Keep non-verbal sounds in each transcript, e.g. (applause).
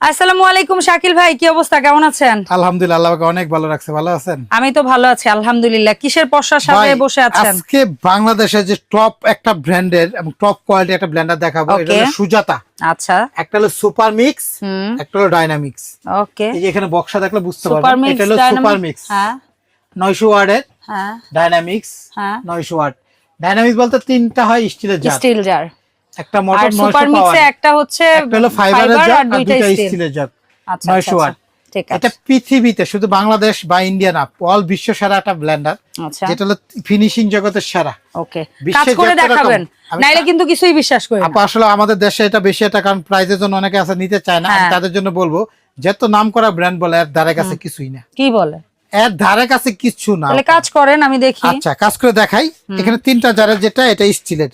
আসসালামু আলাইকুম শাকিল ভাই কি অবস্থা? কেমন আছেন? আলহামদুলিল্লাহ অনেক ভালো রাখছে। ভালো আছেন? আমি তো ভালো আছি আলহামদুলিল্লাহ। কিসের পশ্চাৎ সাথে বসে আছেন? আজকে বাংলাদেশের যে টপ একটা ব্র্যান্ডের এবং টপ কোয়ালিটি একটা ব্লেন্ডার দেখাবো এটা হলো সুজাতা। আচ্ছা। একটা হলো সুপার মিক্স একটা হলো ডাইনামিক্স ওকে এই যে এখানে বক্সা দেখলে বুঝতে পারবেন এটা হলো সুপার মিক্স হ্যাঁ। নয়শো ওয়ার্ডের হ্যাঁ। ডাইনামিক্স হ্যাঁ। নয়শো ওয়ার্ড। ডাইনামিক্স বলতে তিনটা হয় স্টিলের জার স্টিল জার একটা আর মোটর সুপার নয়শো মিক্সে পাওয়ার। একটা হচ্ছে একটা হলো ফাইবারের fiber আর আর দুইটা দুইটা স্টিলের জার আচ্ছা আচ্ছা, ওয়াট। আচ্ছা, এটা পৃথিবীতে শুধু বাংলাদেশ বা ইন্ডিয়া না অল বিশ্ব সেরা একটা ব্লেন্ডার যেটা হলো ফিনিশিং জগতের সেরা। ওকে কাজ করে দেখাবেন। নাইলে কিন্তু কিছুই বিশ্বাস করি না। আসলে আমাদের দেশে এটা বেশি একটা কারণ প্রাইজের জন্য অনেকে আছে নিতে চায় না। আমি হ্যাঁ। তাদের জন্য বলব যত নাম করা ব্র্যান্ড বলে এর ধারে কাছে কিছুই না। কি বলে? এর ধারে কাছে কিছু না। তাহলে কাজ করেন আমি দেখি। আচ্ছা কাজ করে দেখাই। এখানে তিনটা জারে যেটা এটা স্টিলের।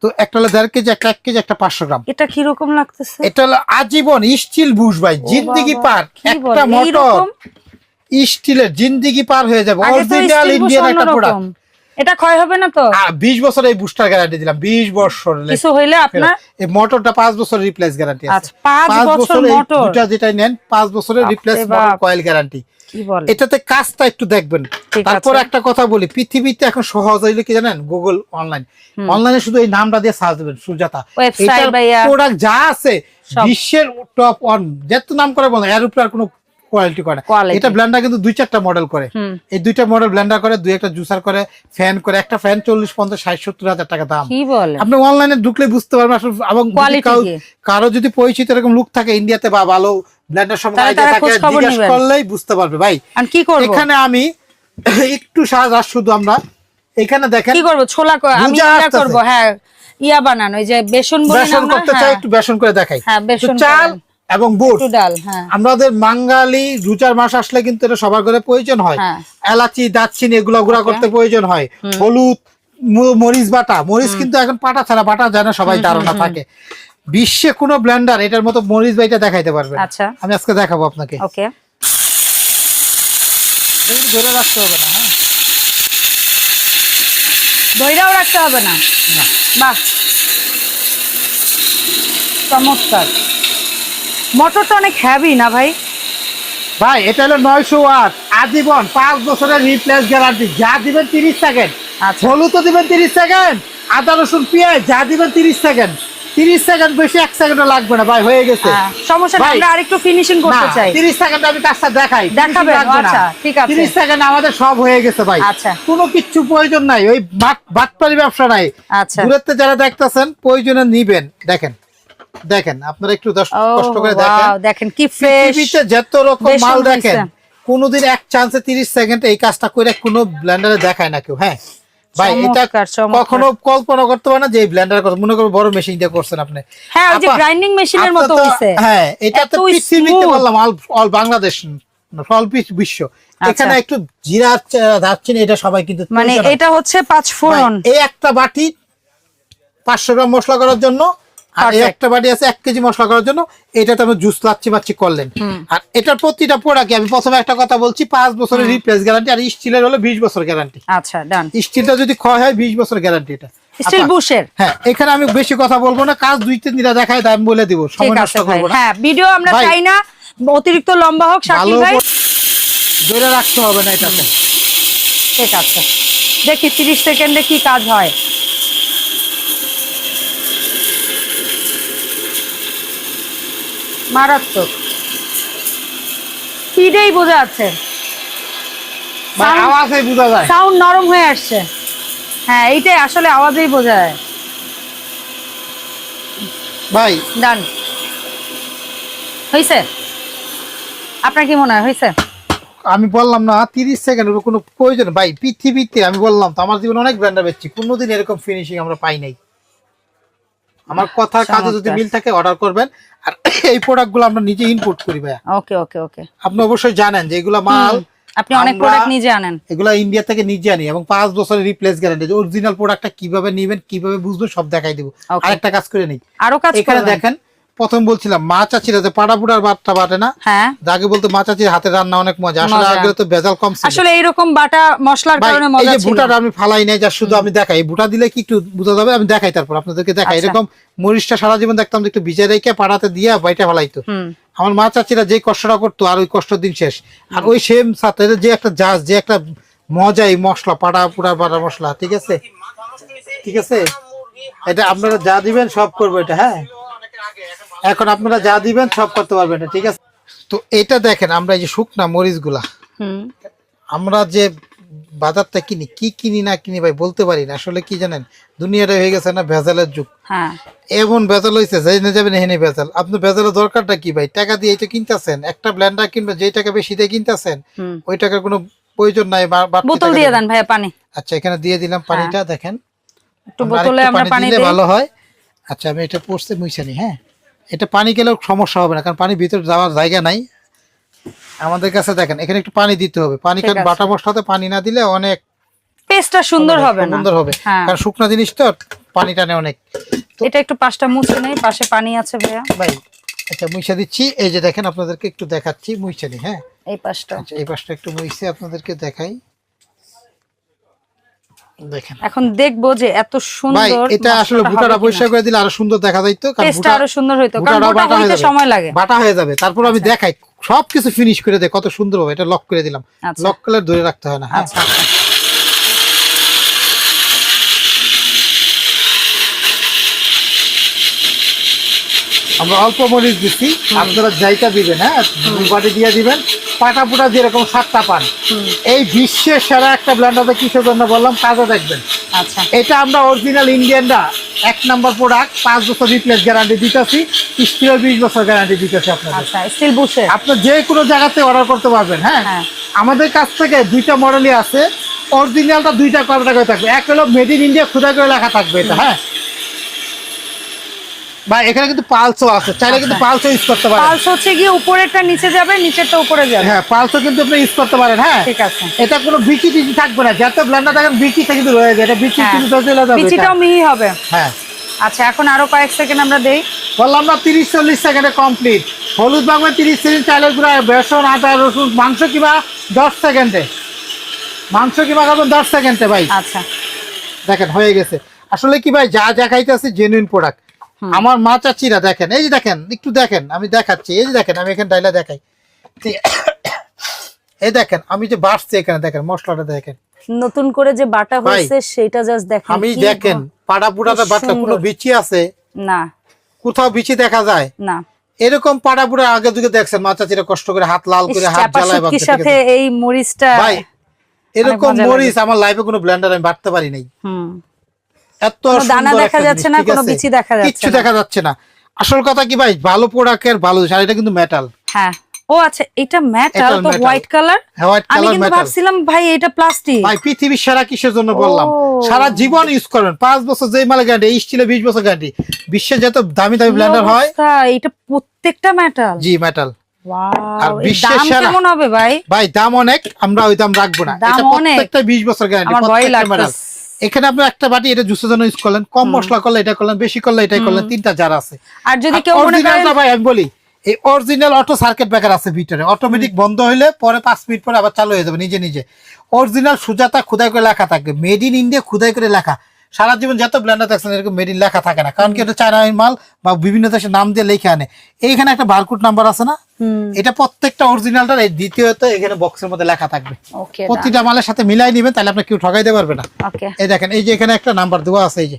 তো একটা হলো দেড় কেজি একটা এক কেজি একটা পাঁচশো গ্রাম। এটা কি রকম লাগতেছে? এটা হলো আজীবন স্টিল বুশ ভাই জিন্দিগি পার। একটা মোটর। স্টিলের জিন্দিগি পার হয়ে যাবে। অরিজিনাল ইন্ডিয়ান একটা প্রোডাক্ট। এটা ক্ষয় হবে না তো? বিশ বছর এই বুস্টার গ্যারান্টি দিলাম বিশ বছর কিছু হইলে আপনার এই মোটরটা পাঁচ বছর রিপ্লেস গ্যারান্টি আছে। আচ্ছা, পাঁচ বছর মোটর? দুটা যেটা নেন পাঁচ বছরের রিপ্লেস কয়েল গ্যারান্টি এটাতে কাজটা একটু দেখবেন। তারপর একটা কথা বলি পৃথিবীতে এখন সহজ হইলে কি জানেন? গুগল অনলাইন অনলাইনে শুধু এই নামটা দিয়ে সার্চ দেবেন সুজাতা। প্রোডাক্ট যা আছে বিশ্বের টপ ওয়ান যত নাম করে বলেন এর উপরে আর কোনো কোয়ালিটি করে। এটা ব্লেন্ডার কিন্তু দুই চারটা মডেল করে। এই দুইটা মডেল ব্লেন্ডার করে দুই একটা জুসার করে ফ্যান করে একটা ফ্যান চল্লিশ পঞ্চাশ ষাট সত্তর হাজার টাকা দাম। কি বলে আপনি অনলাইনে ঢুকলে বুঝতে পারবেন আসলে এবং কারো- যদি পরিচিত এরকম লুক থাকে ইন্ডিয়াতে বা ভালো ব্লেন্ডার জিজ্ঞেস নিবেন। করলেই বুঝতে পারবে। ভাই কি করব? এখানে আমি (laughs) একটু সাহায্য আর শুধু আমরা। এখানে দেখেন কি করব? ছোলা আমি। করব হ্যাঁ ইয়া বানানো যে বেসন বেসন করতে চাই হ্যাঁ, একটু বেসন করে দেখাই। হ্যাঁ, বেসন চাল। এবং বুট। ডাল হ্যাঁ। আমাদের বাঙালি রুচার মাস আসলে কিন্তু এটা সবার ঘরে প্রয়োজন হয়। হ্যাঁ। এলাচি দারচিনি এগুলো গুঁড়া করতে প্রয়োজন হয়। হলুদ মরিচ বাটা। মরিচ কিন্তু এখন পাটা ছাড়া বাটা যায় না সবাই ধারণা থাকে। বিশ্বে কোনো ব্লেন্ডার এটার মতো মরিচ বাইটা দেখাইতে পারবে আচ্ছা। আমি আজকে দেখাবো আপনাকে। ওকে। ধরে রাখতে হবে না হ্যাঁ। দইটাও রাখতে হবে না? না। বাহ। চমৎকার। মোটরটা অনেক হ্যাভি না ভাই? ভাই এটা হলো নয়শো ওয়াট। আজীবন পাঁচ বছরের রিপ্লেস গ্যারান্টি যা দিবেন তিরিশ সেকেন্ড আচ্ছা। হলুদ তো দিবেন তিরিশ সেকেন্ড আদা রসুন পেঁয়াজ যা দিবেন তিরিশ সেকেন্ড তিরিশ সেকেন্ড বেশি এক সেকেন্ডও লাগবে না ভাই হয়ে গেছে। হ্যাঁ, সমস্যা নেই আমরা আরেকটু ফিনিশিং করতে চাই। 30 সেকেন্ড আমি কাজটা দেখাই। দেখাবেন, 30 আচ্ছা, ঠিক আছে। 30 সেকেন্ড আমাদের সব হয়ে গেছে ভাই। আচ্ছা। কোনো কিচ্ছু প্রয়োজন নাই। ওই বাট- বাটপারি ব্যবসা নাই। আচ্ছা। দূরেতে যারা দেখতেছেন প্রয়োজনে নিবেন। দেখেন। দেখেন আপনারা একটু কষ্ট করে দেখেন। দেখেন কি ফ্রেশ যত রকম মাল দেখেন কোনোদিন এক চান্সে তিরিশ সেকেন্ড এই কাজটা করে কোনো ব্লেন্ডারে দেখায় না কেউ হ্যাঁ? ভাই এটা চমৎকার, চমৎকার। কখনো কল্পনা করতে পারে না যে ব্লেন্ডার কথা। মনে করো বড় মেশিন দিয়ে করছেন আপনি। হ্যাঁ ওই যে গ্রাইন্ডিং মেশিনের আপনার মতো হইছে। হ্যাঁ এটা তো পৃথিবীতে বললাম অল অল বাংলাদেশ না, বিশ্ব। এখানে একটু জিরা এটা সবাই কিন্তু আচ্ছা। মানে এটা হচ্ছে পাঁচ ফোড়ন। এই একটা বাটি পাঁচশো গ্রাম মশলা করার জন্য আর একটা বাটি আছে এক কেজি মশলা করার জন্য এটাতে আমরা জুস লাচ্ছি মাচ্ছি করলেন। আর এটার প্রতিটা প্রোডাক্ট আমি প্রথমে একটা কথা বলছি পাঁচ বছরের রিপ্লেস গ্যারান্টি আর স্টিলের হলো বিশ বছর গ্যারান্টি আচ্ছা ডান স্টিলটা যদি ক্ষয় হয় বিশ বছর গ্যারান্টি এটা। স্টিল বুশের হ্যাঁ এখানে আমি বেশি কথা বলব না কাজ দুই তিন দিনা দেখায় আমি বলে দিব সময় নষ্ট আছে না। হ্যাঁ ভিডিও আমরা চাই না অতিরিক্ত লম্বা হোক শাকিল ভালো ভাই। ধরে রাখতে হবে না এটাতে ঠিক আছে। দেখি তিরিশ সেকেন্ডে কি কাজ হয়। মারাত্মক। স্পিডেই বোঝা যাচ্ছে। ভাই, Sound- আওয়াজে বোঝা যায়। সাউন্ড নরম হয়ে আসছে। হ্যাঁ এইটাই আসলে আওয়াজেই বোঝা যায়। ভাই। ডান হয়েছে আপনার কি মনে হয় হয়েছে আমি বললাম না তিরিশ সেকেন্ডের কোনো প্রয়োজন ভাই পৃথিবীতে আমি বললাম তো আমার জীবনে অনেক ব্র্যান্ডার বেচছি। কোনোদিন এরকম ফিনিশিং আমরা পাই নাই। আমার কথার কাজে যদি মিল থাকে অর্ডার করবেন। আর এই প্রোডাক্টগুলো আমরা নিজে ইনপুট করি ভাইয়া। ওকে ওকে ওকে। আপনি অবশ্যই জানেন যে এগুলো মাল আপনি অনেক প্রোডাক্ট নিজে আনেন। এগুলো ইন্ডিয়া থেকে নিজে আনি এবং পাঁচ বছরের রিপ্লেস গ্যারান্টি অরিজিনাল প্রোডাক্টটা কীভাবে নেবেন কীভাবে বুঝবেন সব দেখাই দিব। আরেকটা কাজ করে নেই। আরও কাজ এখানে দেখেন প্রথম বলছিলাম মা চাচিরা যে পাড়া বুড়ার বাটটা বাটে না? হ্যাঁ। আগে বলতো মা চাচির হাতে রান্না অনেক মজা আসলে আগে তো বেজাল কম ছিল। আসলে এইরকম বাটা মশলার কারণে এই মজা যে ছিল। বুটাটা আমি ফালাই নাই যা শুধু আমি দেখাই। বুটা দিলে কি একটু বুঝা যাবে? আমি দেখাই তারপর আপনাদেরকে দেখাই। আচ্ছা। এরকম মরিচটা সারা জীবন দেখতাম একটু ভিজে রেখে পাড়াতে দিয়ে বাইটা ফালাইতো। আমার মা চাচিরা যে কষ্টটা করতো আর ওই কষ্ট দিন শেষ। আর ওই সেম সাথে যে একটা জাজ যে একটা মজা এই মশলা পাড়া পুরা পাড়া মশলা ঠিক আছে? ঠিক আছে? এটা আপনারা যা দিবেন সব করব এটা হ্যাঁ? এখন আপনারা যা দিবেন সব করতে পারবেন এটা, ঠিক আছে? তো এটা দেখেন আমরা এই যে শুকনা মরিচগুলা আমরা যে বাজারটা কিনি কি কিনি না কিনি ভাই বলতে পারি না। আসলে কি জানেন দুনিয়াটা হয়ে গেছে না ভেজালের যুগ। হ্যাঁ। এমন ভেজাল হয়েছে জেনে যাবেন এখানে ভেজাল। আপনি ভেজালের দরকারটা কি ভাই? টাকা দিয়ে তো কিনতেছেন একটা ব্ল্যান্ডার কিনবেন যেই টাকা বেশি দিয়ে কিনতেছেন ওই টাকার কোনো প্রয়োজন নাই বোতল দিয়ে দেন। ভাইয়া পানি। আচ্ছা এখানে দিয়ে দিলাম পানিটা দেখেন। একটু বোতলে আমরা পানি দিলে ভালো হয়। আচ্ছা আমি এটা পড়তে মুইছানি হ্যাঁ। এটা পানি গেলেও সমস্যা হবে না কারণ পানি ভিতরে যাওয়ার জায়গা নাই। আমাদের কাছে দেখেন এখানে একটু পানি দিতে হবে। পানি কারণ বাটা মশলাতে পানি না দিলে অনেক পেস্টটা সুন্দর হবে না। সুন্দর হবে। হ্যাঁ। কারণ শুকনো জিনিস তো পানি টানে অনেক। এটা একটু পাঁচটা মুছে নেই পাশে পানি আছে ভাইয়া। ভাই আচ্ছা মুইসা দিচ্ছি। এই যে দেখেন আপনাদেরকে একটু দেখাচ্ছি মুইছানি হ্যাঁ? এই পাশটা। আচ্ছা এই পাশটা একটু মুইছে আপনাদেরকে দেখাই। দেখেন। এখন দেখব যে এত সুন্দর এটা আসলে বুটাটা পরিষ্কার করে দিলে আরও সুন্দর দেখা যাইতো কারণ আরও সুন্দর হইতো কারণ বাটা হইতে সময় লাগে। বাটা হয়ে যাবে। তারপর আমি দেখাই সবকিছু ফিনিশ করে দেয় কত সুন্দর হবে এটা লক করে দিলাম। আচ্ছা। লক করলে ধরে রাখতে হয় না হ্যাঁ। আচ্ছা আচ্ছা। আমরা অল্প মরিচ দিচ্ছি আপনারা যাইটা দিবেন হ্যাঁ বাটি দিয়ে দিবেন। পাটা পুটা যেরকম সাতটা পান। এই বিশ্বের সেরা একটা ব্ল্যান্ডারে কিসের জন্য বললাম? কাজও দেখবেন। আচ্ছা। এটা আমরা অরিজিনাল ইন্ডিয়ানরা এক নাম্বার প্রোডাক্ট পাঁচ বছর রিপ্লেস গ্যারান্টি দিতেছি স্টিলের বিশ বছর গ্যারান্টি দিতেছি আপনাদের। আচ্ছা স্টিল বুশে আপনি যে কোনো জায়গাতে অর্ডার করতে পারবেন হ্যাঁ? হ্যাঁ। আমাদের কাছ থেকে দুইটা মডেলই আছে অরিজিনালটা দুইটা কত করে থাকবে। এক হলো মেড ইন ইন্ডিয়া খুদা করে লেখা থাকবে এটা হ্যাঁ? ভাই এখানে কিন্তু পালসও আছে। চাইলে কিন্তু আচ্ছা। পালসও ইউজ করতে পারেন। পালস হচ্ছে গিয়ে উপরেরটা নিচে যাবে নিচেরটা উপরে যাবে। হ্যাঁ পালসও কিন্তু আপনি ইউজ করতে পারেন হ্যাঁ। ঠিক আছে। এটা কোনো বিচি টিচি থাকবে না। যত ব্ল্যান্ডার দেখেন বিচিটা কিন্তু রয়ে যায়। এটা বিচি হ্যাঁ। কিন্তু চলে যাবে বিচিটাও মিহি হবে। হ্যাঁ। আচ্ছা এখন আরও কয়েক সেকেন্ড আমরা দেই। বললাম না তিরিশ চল্লিশ সেকেন্ডে কমপ্লিট হলুদ বাগবে তিরিশ সেকেন্ড চালের গুঁড়া বেসন আদা রসুন মাংস কিবা দশ সেকেন্ডে মাংস কিবা খাবেন দশ সেকেন্ডে ভাই। আচ্ছা। দেখেন হয়ে গেছে। আসলে কি ভাই যা যা খাইতেছে জেনুইন প্রোডাক্ট আমার মা চাচিরা দেখেন এই যে দেখেন একটু দেখেন আমি দেখাচ্ছি এই যে দেখেন আমি এখানে ডাইলা দেখাই। (coughs) এই দেখেন আমি যে বাড়ছি এখানে দেখেন মশলাটা দেখেন। নতুন করে যে বাটা হয়েছে সেটা জাস্ট দেখেন আমি দেখেন পাড়া পুড়াটা কি বাটলে কোনো বিচি আছে? না। কোথাও বিচি দেখা যায়? না। এরকম পাড়া পুরা আগে যুগে দেখছেন মা চাচিরা কষ্ট করে হাত লাল করে হাত জ্বালায় ঠিক সাথে এই মরিচটা ভাই এরকম মরিচ আমার লাইফে কোনো ব্লেন্ডার আমি বাড়তে পারি নাই। হুম। এত দানা দেখা যাচ্ছে না, কোনো বিচি দেখা যাচ্ছে কিচ্ছু দেখা যাচ্ছে না। আসল কথা কি ভাই? ভালো প্রোডাক্টের ভালো জিনিস, কিন্তু মেটাল হ্যাঁ। ও আচ্ছা এটা মেটাল তো হোয়াইট কালার আমি কিন্তু ভাবছিলাম ভাই এটা প্লাস্টিক ভাই পৃথিবীর সেরা কিসের জন্য বললাম? সারা জীবন ইউজ করবেন পাঁচ বছর যেই মালে গ্যারান্টি এই স্টিলে বিশ বছর গ্যারান্টি বিশ্বের যত দামি দামি ব্লেন্ডার হয় এটা প্রত্যেকটা মেটাল জি মেটাল আর বিশ্বের দাম কেমন হবে ভাই? ভাই দাম অনেক আমরা ওই দাম রাখব না। দাম এটা প্রত্যেকটা বিশ বছর গ্যারান্টি প্রত্যেকটা মেটাল এখানে আপনি একটা বাটি এটা জুসের জন্য ইউজ করলেন কম মশলা করলে এটা করলেন বেশি করলে এটাই করলেন তিনটা জার আছে। আর যদি কেউ মনে অরিজিনালটা ভাই আমি বলি এই অরিজিনাল অটো সার্কিট ব্রেকার আছে ভিতরে অটোমেটিক বন্ধ হলে পরে পাঁচ মিনিট পরে আবার চালু হয়ে যাবে নিজে নিজে। অরিজিনাল সুজাতা খুদাই করে লেখা থাকবে মেড ইন ইন্ডিয়া খুদাই করে লেখা। সারা জীবন যত ব্ল্যান্ডার দেখছেন এরকম মেড ইন লেখা থাকে না। কারণ কি এটা চায়না মাল বা বিভিন্ন দেশের নাম দিয়ে লেখা আনে। এইখানে একটা বারকোড নাম্বার আছে না? এটা প্রত্যেকটা অরিজিনালটার এই দ্বিতীয়ত এখানে বক্সের মধ্যে লেখা থাকবে। ওকে প্রতিটা মালের সাথে মিলাই নিবেন তাহলে আপনার কেউ ঠকাইতে পারবে না। ওকে এই দেখেন এই যে এখানে একটা নাম্বার দেওয়া আছে এই যে।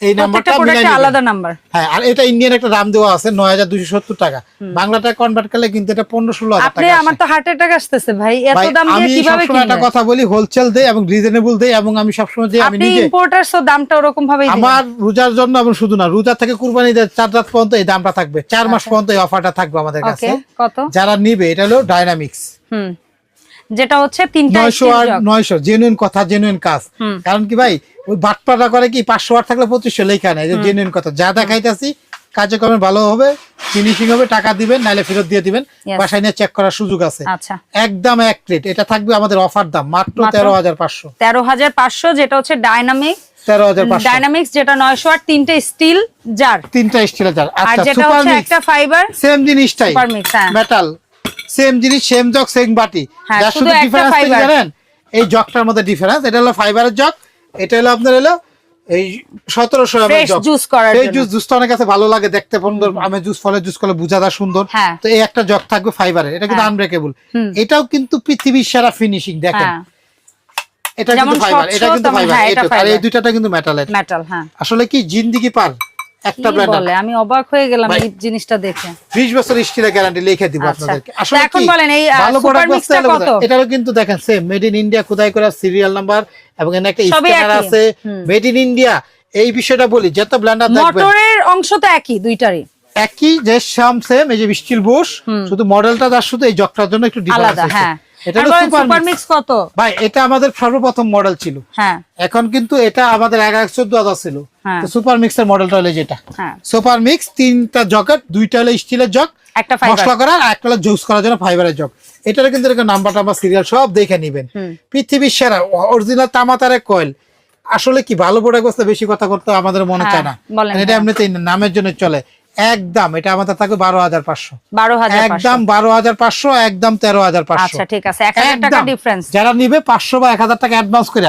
এই নাম্বারটা। আলাদা নাম্বার হ্যাঁ আর এটা ইন্ডিয়ান একটা দাম দেওয়া আছে নয় হাজার দুশো সত্তর টাকা। বাংলাটা কনভার্ট করলে কিন্তু এটা পনেরো ষোলো হাজার আপনি আমার তো হার্ট অ্যাটাক আসতেছে ভাই। এত দাম দিয়ে কীভাবে সবসময় একটা কথা বলি হোলসেল দেই এবং রিজনেবল দেই এবং আমি সবসময় যে আমি আপনি নিজে ইম্পোর্টার সো দামটা ওরকম ভাবেই। আমার রোজার জন্য এবং শুধু না রোজার থেকে কুরবানি দেয় চার রাত পর্যন্ত এই দামটা থাকবে। চার মাস পর্যন্ত এই অফারটা থাকবে আমাদের কাছে। কত? যারা নিবে এটা হলো ডাইনামিক্স হুম। যেটা হচ্ছে তিনটা নয়শো আর নয়শো জেনুইন কথা জেনুইন কাজ। কারণ কি ভাই ওই বাটপাটা করে কি পাঁচশো ওয়াট থাকলে পঁচিশশো লেখা নেই জেনুইন কথা। যা দেখাইতেছি কার্যক্রমে ভালো হবে ফিনিশিং হবে টাকা দিবেন নাইলে ফেরত দিয়ে দিবেন. বাসায় নিয়ে চেক করার সুযোগ আছে। আচ্ছা। একদম এক প্লেট এটা থাকবে আমাদের অফার দাম মাত্র? তেরো হাজার পাঁচশো। তেরো হাজার পাঁচশো যেটা হচ্ছে ডাইনামিক তেরো হাজার পাঁচশো। ডাইনামিক্স যেটা নয়শো আর তিনটে স্টিল জার তিনটা স্টিলের জার আর আচ্ছা যেটা হচ্ছে একটা ফাইবার সেম জিনিসটাই। মেটাল সেম জিনিস সেম জগ সেম বাটি। হ্যাঁ, যার শুধু ডিফারেন্স fiber। জানেন? এই জগটার মধ্যে ডিফারেন্স এটা হলো ফাইবারের জগ এটা হলো আপনার হলো এই সতেরোশো জুস করার এই জুস জুসটা অনেক কাছে ভালো লাগে দেখতে সুন্দর আমি জুস ফলে জুস করলে বুঝা যায় সুন্দর। হ্যাঁ। তো এই একটা জগ থাকবে ফাইবারের এটা কিন্তু হ্যাঁ। আনব্রেকেবল হুম। এটাও কিন্তু পৃথিবীর সেরা ফিনিশিং দেখেন। হ্যাঁ। এটা কিন্তু ফাইবার এটা কিন্তু ফাইবার হ্যাঁ, এটা আর এই। দুইটাটা কিন্তু মেটালের মেটাল হ্যাঁ। আসলে কি জিন্দিগি পার? একটা বলে? আমি অবাক হয়ে গেলাম ভাই, এই জিনিসটা দেখে। 20 বছর স্টিলের গ্যারান্টি লিখে দিব আচ্ছা। আপনাদেরকে। আসলে এখন বলেন এই, ভালো প্রোডাক্ট Mix কত? এটারও কিন্তু দেখেন সেম মেড ইন ইন্ডিয়া খোদাই করা সিরিয়াল নাম্বার এবং এখানে একটা স্ক্যানার আছে মেড ইন ইন্ডিয়া এই বিষয়টা বলি যত ব্ল্যান্ডার দেখবেন। মোটরের অংশ তো একই দুইটারই। একই যে সাম সেম এই যে স্টিল বুশ শুধু মডেলটা যার শুধু এই জকটার জন্য একটু ডিফারেন্স আলাদা হ্যাঁ। এটা আর হলো বলেন সুপার সুপার মিক্স কত? ভাই এটা আমাদের সর্বপ্রথম মডেল ছিল। হ্যাঁ। এখন কিন্তু এটা আমাদের এগারো চোদ্দ হাজার ছিল। হ্যাঁ। সুপার মিক্সের মডেলটা হলো যেটা। হ্যাঁ। সুপার মিক্স তিনটা জকেট দুইটা হলো স্টিলের জগ একটা ফাইবার মশলা করা আর একটা হলো জুস করার জন্য ফাইবারের জগ। এটার কিন্তু এরকম নাম্বার টাম্বার সিরিয়াল সব দেখে নিবেন। পৃথিবীর সেরা অরিজিনাল তামাতারে কয়েল আসলে কি ভালো প্রোডাক্ট বেশি কথা করতে আমাদের মনে চায় না। এটা। এমনিতেই নামের জন্য চলে। একদম এটা আমাদের থাকবে বারো হাজার পাঁচশো। একদম বারো হাজার পাঁচশো একদম তেরো হাজার পাঁচশো। আচ্ছা ঠিক আছে যারা নিবে পাঁচশো বা এক হাজার টাকা অ্যাডভান্স করে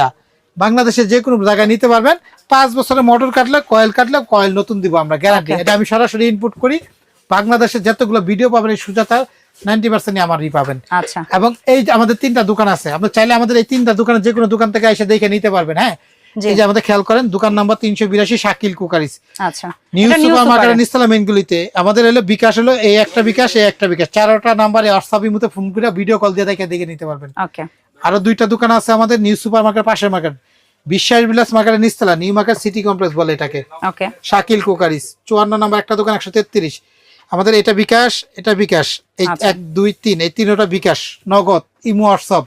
বাংলাদেশের যে কোনো জায়গায় নিতে পারবেন। পাঁচ বছরের মোটর কাটলে কয়েল কাটলে কয়েল নতুন দিব আমরা গ্যারান্টি. এটা আমি সরাসরি ইনপুট করি। বাংলাদেশের যতগুলো ভিডিও পাবেন এই সুজাতার নাইনটি পার্সেন্টই আমারই পাবেন। আচ্ছা। এবং এই আমাদের তিনটা দোকান আছে আপনি চাইলে আমাদের এই তিনটা দোকানে যে কোনো দোকান থেকে এসে দেখে নিতে পারবেন হ্যাঁ। এই যে আমাদের খেয়াল করেন দোকান নাম্বার তিনশো বিরাশি শাকিল কুকারিস। আচ্ছা। নিউ সুপার মার্কেট নিস্তলা মেনগুলিতে আমাদের হলো বিকাশ হলো এই একটা বিকাশ এই একটা বিকাশ। চারটা নাম্বারে হোয়াটসঅ্যাপ মতো ফোন করে ভিডিও কল দিয়ে দেখে দেখে নিতে পারবেন। আরও দুইটা দোকান আছে আমাদের নিউ সুপার মার্কেট পাশের মার্কেট বিশ্বাস বিলাস মার্কেটের নিস্তলা নিউ মার্কেট সিটি কমপ্লেক্স বলে এটাকে। শাকিল কুকারিস চুয়ান্ন নাম্বার একটা দোকান একশো তেত্রিশ। আমাদের এটা বিকাশ এটা বিকাশ। এই আচ্ছা। এক দুই তিন এই তিনটা বিকাশ নগদ ইমো হোয়াটসঅ্যাপ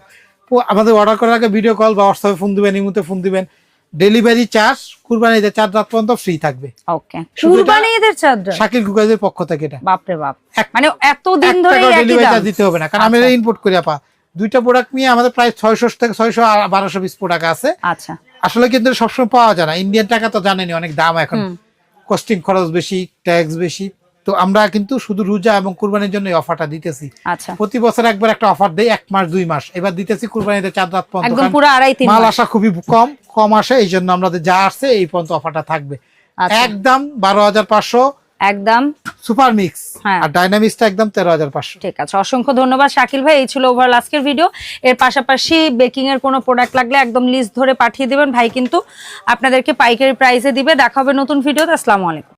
আমাদের অর্ডার করার আগে ভিডিও কল বা হোয়াটসঅ্যাপে ফোন দিবেন ইমোতে ফোন দিবেন। ডেলিভারি চার্জ কুরবানি ঈদের চার রাত পর্যন্ত ফ্রি থাকবে। ওকে কুরবানি ঈদের চাঁদরা শাকিল কুকারিসের পক্ষ থেকে এটা। বাপরে বাপ। মানে এতদিন এক ধরে ডেলিভারি চার্জ দিতে হবে না। কারণ আমি আচ্ছা। ইনপুট করি আপা। দুইটা প্রোডাক্ট নিয়ে আমাদের প্রায় ছয়শো থেকে ছয়শো বারোশো পিস প্রোডাক্ট আছে। আচ্ছা। আসলে কিন্তু সবসময় পাওয়া যায় না। ইন্ডিয়ান টাকা তো জানেনি অনেক দাম এখন। কস্টিং খরচ বেশি ট্যাক্স বেশি। তো আমরা কিন্তু শুধু রোজা এবং কুরবানির জন্য অফারটা দিতেছি। আচ্ছা। প্রতি বছর একবার একটা অফার দেই এক মাস দুই মাস। এবার দিতেছি কুরবানিতে চার রাত পর্যন্ত মাল। আসা খুবই কম কম আসে এই জন্য আমাদের যা আসছে এই পর্যন্ত অফারটা থাকবে। আচ্ছা। একদম বারো হাজার পাঁচশো একদম। সুপার মিক্স হ্যাঁ। আর ডাইনামিক্সটা একদম তেরো হাজার পাঁচশো। ঠিক আছে অসংখ্য ধন্যবাদ শাকিল ভাই এই ছিল ওভারঅল আজকের ভিডিও এর পাশাপাশি বেকিং এর কোনো প্রোডাক্ট লাগলে একদম লিস্ট ধরে পাঠিয়ে দিবেন। ভাই কিন্তু আপনাদেরকে পাইকারি প্রাইসে দিবে। দেখা হবে নতুন ভিডিওতে আসসালামু আলাইকুম।